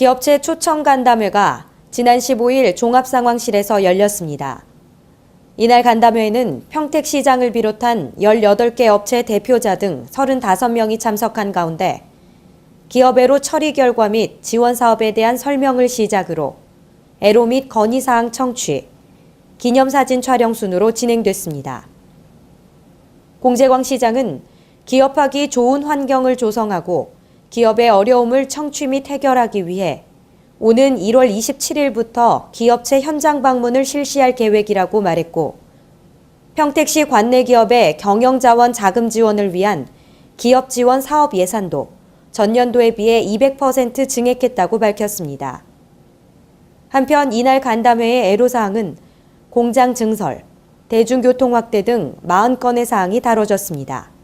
기업체 초청 간담회가 지난 15일 종합상황실에서 열렸습니다. 이날 간담회에는 평택시장을 비롯한 18개 업체 대표자 등 35명이 참석한 가운데 기업 애로 처리 결과 및 지원 사업에 대한 설명을 시작으로 애로 및 건의사항 청취, 기념사진 촬영 순으로 진행됐습니다. 공재광 시장은 기업하기 좋은 환경을 조성하고 기업의 어려움을 청취 및 해결하기 위해 오는 1월 27일부터 기업체 현장 방문을 실시할 계획이라고 말했고 평택시 관내 기업의 경영자원 자금 지원을 위한 기업 지원 사업 예산도 전년도에 비해 200% 증액했다고 밝혔습니다. 한편 이날 간담회의 애로사항은 공장 증설, 대중교통 확대 등 40건의 사항이 다뤄졌습니다.